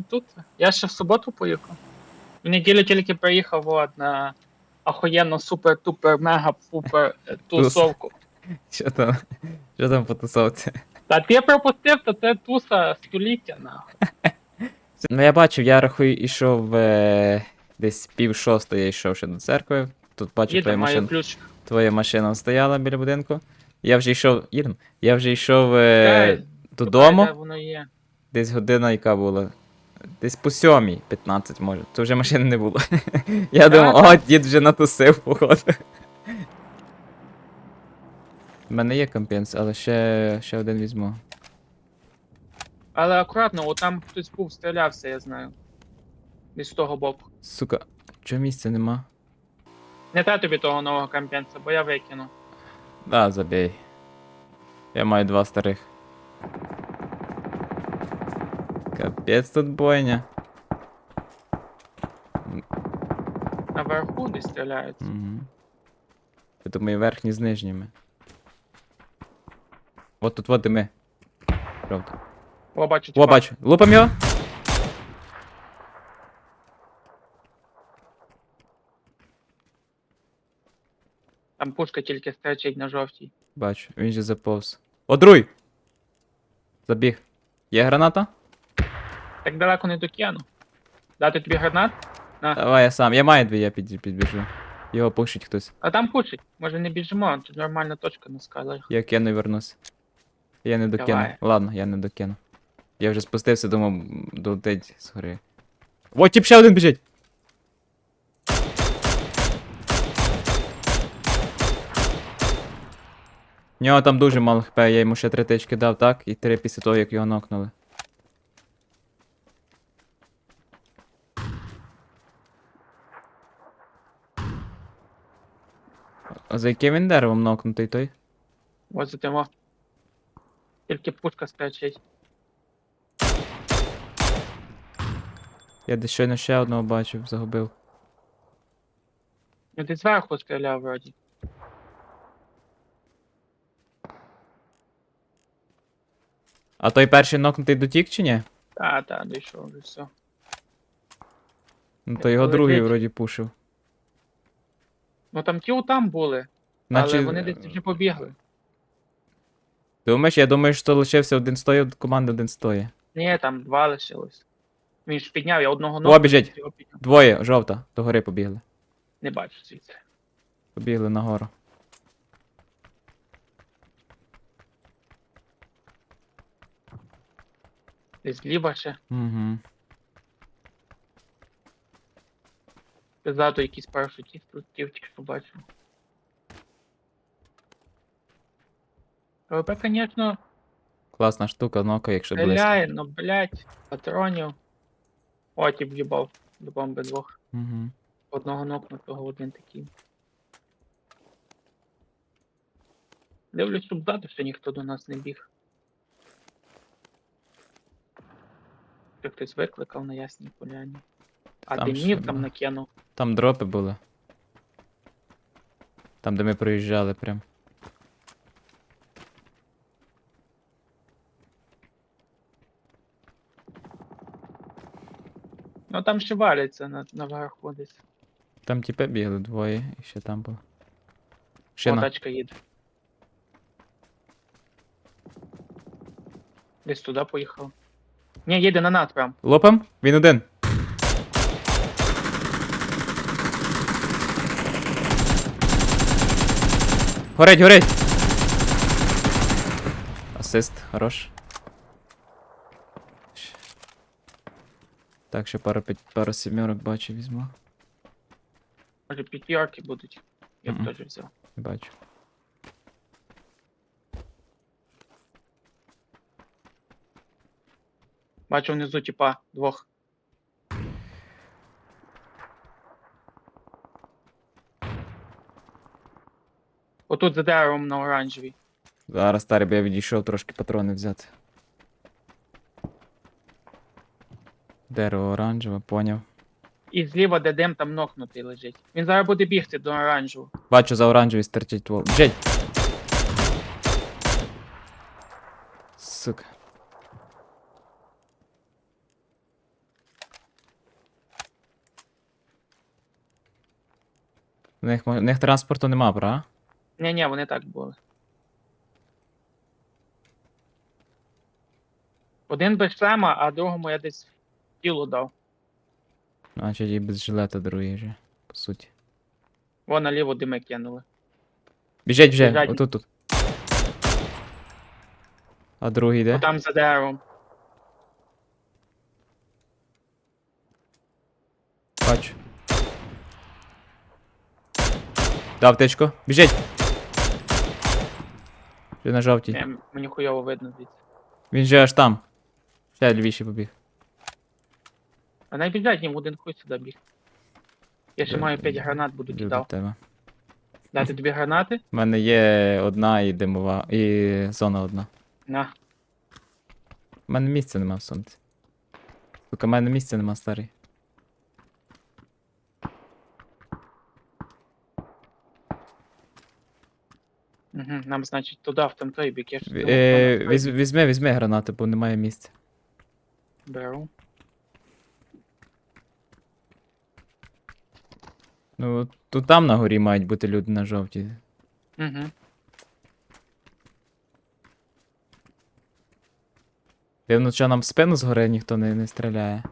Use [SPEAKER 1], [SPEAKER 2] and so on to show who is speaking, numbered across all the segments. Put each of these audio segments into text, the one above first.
[SPEAKER 1] сиджу тут. Я ще в суботу поїхав. В неділю тільки приїхав от, на охуєнно супер-тупер-мега-пупер е, тусовку.
[SPEAKER 2] Що там? Що там по тусовці?
[SPEAKER 1] Та ти пропустив, то це туса століття, нахуй.
[SPEAKER 2] Ну я бачив, я рахую, ішов е, десь пів шостої я йшов ще до церкви. Тут бачу,
[SPEAKER 1] Їде,
[SPEAKER 2] твоя
[SPEAKER 1] маю
[SPEAKER 2] машина,
[SPEAKER 1] ключ.
[SPEAKER 2] твоя машина стояла біля будинку. Я вже йшов. Їдем. Я вже йшов е,
[SPEAKER 1] Чекай,
[SPEAKER 2] додому.
[SPEAKER 1] де воно є.
[SPEAKER 2] Десь година, яка була. Десь по сьомій, 15 може. То вже машини не було. Я думав, о, дід вже натусив, походу. У мене є компенс, але ще, ще один візьму.
[SPEAKER 1] Але акуратно, от там хтось був, стрілявся, я знаю. Десь з того боку.
[SPEAKER 2] Сука, чого місця нема?
[SPEAKER 1] Не те тобі того нового компенса, бо я викину.
[SPEAKER 2] Да, забей. Я маю два старих. Капець тут бойня.
[SPEAKER 1] Наверху десь стріляються.
[SPEAKER 2] Угу. Я думаю, верхні з нижніми. От тут вот ми. Правда.
[SPEAKER 1] О, бачу,
[SPEAKER 2] О, бачу. Лупам його.
[SPEAKER 1] Там пушка тільки стерчить на жовтій.
[SPEAKER 2] Бачу, він же заповз. О, друй! Забіг. Є граната?
[SPEAKER 1] Так далеко не докину. Дати тобі гранат?
[SPEAKER 2] Давай я сам. Я маю дві, я під, підбіжу. Його пушить хтось.
[SPEAKER 1] А там пушить. Може не біжимо, тут нормальна точка на скалах.
[SPEAKER 2] Я кину і вернусь. Я не докину.
[SPEAKER 1] Давай.
[SPEAKER 2] Ладно, я не докину. Я вже спустився, думав, долетить з гори. О, тіп ще один біжить! В нього там дуже мало хп, я йому ще три тички дав, так? І три після того, як його нокнули. А за яким він деревом нокнутий той?
[SPEAKER 1] Ось за тимо. Тільки пушка стерчить.
[SPEAKER 2] Я десь щойно ще одного бачив, загубив.
[SPEAKER 1] Ну ти зверху стріляв вроді.
[SPEAKER 2] А той перший нокнутий дотік чи ні?
[SPEAKER 1] Та, та, дійшов вже все.
[SPEAKER 2] Ну то його другий вроді пушив.
[SPEAKER 1] Ну там ті там були,
[SPEAKER 2] Наче...
[SPEAKER 1] але вони десь вже побігли.
[SPEAKER 2] Думаєш, я думаю, що лишився один стоїть, команди один стоїть.
[SPEAKER 1] Ні, там два лишилось. Він ж підняв, я одного
[SPEAKER 2] О,
[SPEAKER 1] ногу.
[SPEAKER 2] біжить.
[SPEAKER 1] його підняв.
[SPEAKER 2] Двоє, жовта, до гори побігли.
[SPEAKER 1] Не бачу звідси.
[SPEAKER 2] Побігли нагору.
[SPEAKER 1] Десь зліва ще.
[SPEAKER 2] Угу.
[SPEAKER 1] Позаду якісь парашутів тут тільки що бачу. ПВП, звісно,
[SPEAKER 2] Класна штука, нока, якщо близько.
[SPEAKER 1] стріляє, но, блять, патронів. О, тип в'їбав до бомби двох.
[SPEAKER 2] Угу.
[SPEAKER 1] Одного нокнутого, один такий. Дивлюсь, щоб ззаду ще ніхто до нас не біг. Чи хтось викликав на ясній поляні. А
[SPEAKER 2] Там
[SPEAKER 1] димів там
[SPEAKER 2] да.
[SPEAKER 1] накинув.
[SPEAKER 2] Там дропи були. Там, де ми проїжджали прям.
[SPEAKER 1] Ну там ще валяться на, наверху десь.
[SPEAKER 2] Там тіпи бігли двоє, і ще там було. Ще
[SPEAKER 1] О,
[SPEAKER 2] на...
[SPEAKER 1] тачка їде. Десь туди поїхав. Ні, їде на нас прям.
[SPEAKER 2] Лопам? Він один. Горить, горить! Асист, хорош. Щ- Так, ще пару, п'ять- пару сімерок бачу, візьму.
[SPEAKER 1] Може п'ятірки будуть. Я б
[SPEAKER 2] Мгм.
[SPEAKER 1] теж взяв.
[SPEAKER 2] Не бачу.
[SPEAKER 1] Бачу внизу, типа, двох. Отут за деревом на оранжевій.
[SPEAKER 2] Зараз старий, бо я відійшов трошки патрони взяти. Дерево оранжеве, поняв.
[SPEAKER 1] І зліва, де дим, там нокнутий лежить. Він зараз буде бігти до оранжевого.
[SPEAKER 2] Бачу, за оранжевий стертіть твол. Джей! Сука. В них, У них транспорту нема, правда?
[SPEAKER 1] Ні, ні, вони так були. Один без шлема, а другому я десь тіло дав.
[SPEAKER 2] Значить, і без жилета другий вже, по суті.
[SPEAKER 1] Вон наліво дими кинули.
[SPEAKER 2] Біжить вже,
[SPEAKER 1] Біжать.
[SPEAKER 2] отут тут. А другий де?
[SPEAKER 1] Там за деревом.
[SPEAKER 2] Бачу. Дав тичку. Біжить! Вже на жовтій.
[SPEAKER 1] Ні, Мені хуйово видно звідси.
[SPEAKER 2] Він же аж там. Ще лівіше побіг.
[SPEAKER 1] А найбіжать в один хуй сюди біг. Я ще маю 5 гранат, буду
[SPEAKER 2] Йду до
[SPEAKER 1] кидав.
[SPEAKER 2] тебе.
[SPEAKER 1] Дати тобі гранати?
[SPEAKER 2] У мене є одна і димова, і зона одна.
[SPEAKER 1] На.
[SPEAKER 2] У мене місця нема в сумці. Сука, в мене місця нема, старий.
[SPEAKER 1] Угу. Нам, значить, туди, в там той бік. Я ж думав,
[SPEAKER 2] Е, візь- візьми, візьми гранати, бо немає місця.
[SPEAKER 1] Беру.
[SPEAKER 2] Ну, тут там на горі мають бути люди на жовтій.
[SPEAKER 1] Угу.
[SPEAKER 2] Дивно, що нам в спину згори ніхто не, не стріляє.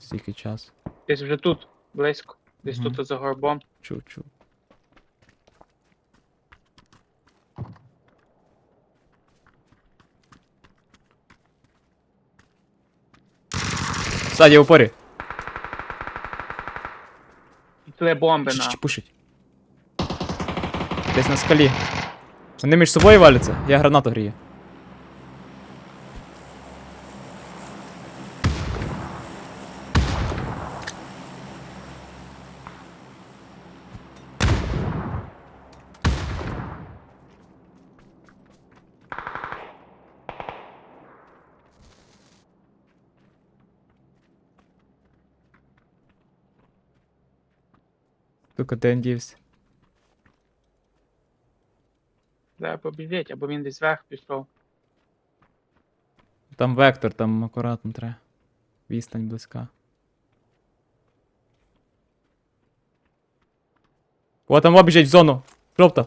[SPEAKER 2] Стільки часу.
[SPEAKER 1] Десь вже тут, близько. Десь
[SPEAKER 2] Мгм.
[SPEAKER 1] тут за горбом.
[SPEAKER 2] Чув, чув. Ззаді в упорі.
[SPEAKER 1] Це бомби на.
[SPEAKER 2] Пушить. Десь на скалі. Вони між собою валяться, я гранату грію. Сука, де він дівся?
[SPEAKER 1] Треба побіжить, або він десь вверх пішов.
[SPEAKER 2] Там вектор, там акуратно треба. Відстань близька. О, там обіжать в зону. Жовта.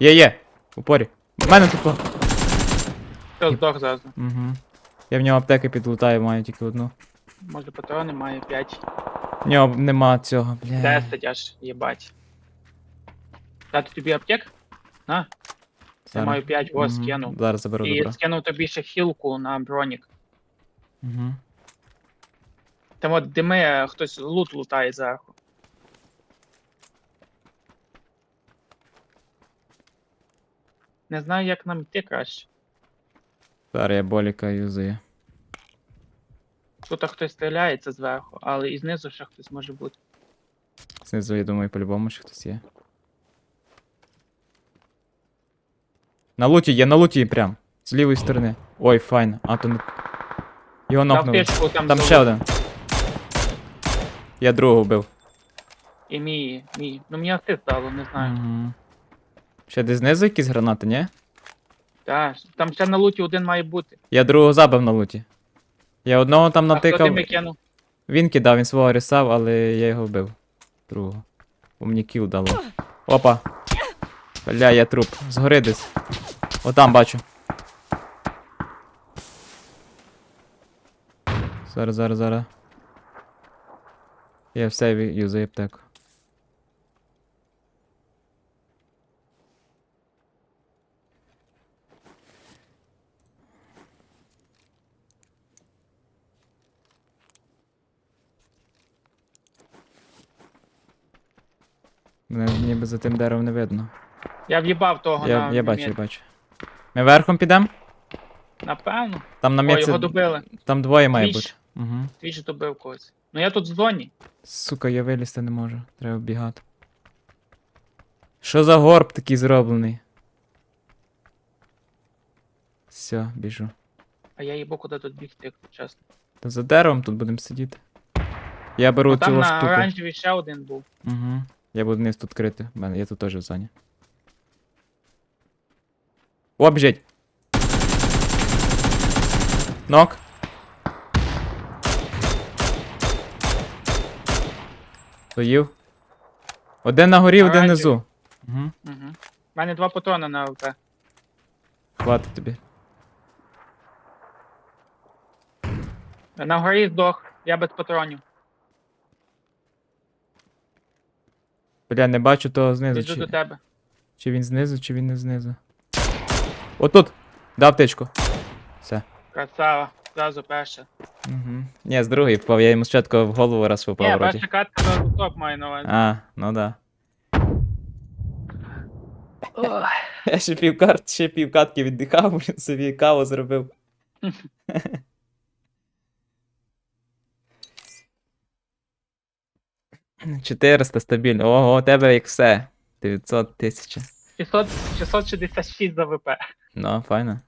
[SPEAKER 2] Є, є. Упорі. В мене тут. О.
[SPEAKER 1] Все, здох зараз.
[SPEAKER 2] Угу. Я в нього аптеки підлутаю, маю тільки одну.
[SPEAKER 1] Може патрони має 5.
[SPEAKER 2] В нього нема цього, бля.
[SPEAKER 1] 10 аж, їбать. Дати тобі аптек? На, я
[SPEAKER 2] Зараз.
[SPEAKER 1] маю 5, ось
[SPEAKER 2] Мгм.
[SPEAKER 1] скинув.
[SPEAKER 2] Зараз заберу
[SPEAKER 1] І
[SPEAKER 2] добро.
[SPEAKER 1] скинув тобі ще хілку на бронік.
[SPEAKER 2] Угу.
[SPEAKER 1] Там от дими, е, хтось лут лутає зверху. Не знаю, як нам йти краще.
[SPEAKER 2] Зараз я боліка юзаю.
[SPEAKER 1] Тут хтось стріляється зверху, але і знизу ще хтось може бути.
[SPEAKER 2] Знизу, я думаю, по-любому ще хтось є. На луті є, на луті прям. З лівої сторони. Ой, файно. А то не. Його
[SPEAKER 1] Там
[SPEAKER 2] нокнули.
[SPEAKER 1] пішку, там,
[SPEAKER 2] Там ще один. Я другого вбив.
[SPEAKER 1] І мій, мій. Ну мені асист дало, не знаю.
[SPEAKER 2] Угу. Ще десь знизу якісь гранати, ні?
[SPEAKER 1] Так, там ще на луті один має бути.
[SPEAKER 2] Я другого забив на луті. Я одного там
[SPEAKER 1] А хто
[SPEAKER 2] натикав.
[SPEAKER 1] тебе кинув?
[SPEAKER 2] Він кидав, він свого рисав, але я його вбив. Другого. Бо мені кіл дало. Опа. Бля, я труп. Згори десь. Отам бачу. Зараз, зараз, зараз. Я в сейві юзаю аптеку. Мене ніби за тим деревом не видно.
[SPEAKER 1] Я в'їбав того
[SPEAKER 2] Я,
[SPEAKER 1] на
[SPEAKER 2] я бачу, я бачу. Ми верхом підемо?
[SPEAKER 1] Напевно.
[SPEAKER 2] Там на
[SPEAKER 1] О,
[SPEAKER 2] місці.
[SPEAKER 1] його добили.
[SPEAKER 2] Там двоє має
[SPEAKER 1] Твіч.
[SPEAKER 2] бути. Угу.
[SPEAKER 1] Твій же добив когось. Ну я тут в зоні.
[SPEAKER 2] Сука, я вилізти не можу. Треба бігати. Що за горб такий зроблений? Все, біжу.
[SPEAKER 1] А я їбу куди тут бігти, як чесно.
[SPEAKER 2] Та за деревом тут будемо сидіти. Я беру
[SPEAKER 1] Ну, там
[SPEAKER 2] цю
[SPEAKER 1] на
[SPEAKER 2] штуку.
[SPEAKER 1] оранжевій ще один був.
[SPEAKER 2] Угу. Я буду вниз тут крити. Мене, я тут теж в зоні. О, біжить! Нок. Доїв. Один на горі, один внизу. Угу.
[SPEAKER 1] Угу. У мене два патрони на ЛТ.
[SPEAKER 2] Хватить тобі.
[SPEAKER 1] На горі здох, я без патронів.
[SPEAKER 2] Бля, не бачу того знизу.
[SPEAKER 1] Біжу до
[SPEAKER 2] Чи,
[SPEAKER 1] тебе.
[SPEAKER 2] чи він знизу, чи він не знизу. Отут! Дав птичку. Все.
[SPEAKER 1] Красава. Зразу перше.
[SPEAKER 2] Угу. Ні, з другої впав, я йому спочатку в голову раз
[SPEAKER 1] Ні,
[SPEAKER 2] випав вроді.
[SPEAKER 1] перша катка зразу топ маю на увазі.
[SPEAKER 2] А, ну да.
[SPEAKER 1] Ох.
[SPEAKER 2] Я ще півкарт, ще півкатки віддихав, блін, собі каву зробив. Чотириста стабільно. Ого, у тебе як все. 900 тисяч.
[SPEAKER 1] 600, 666 за ВП.
[SPEAKER 2] Ну, файно.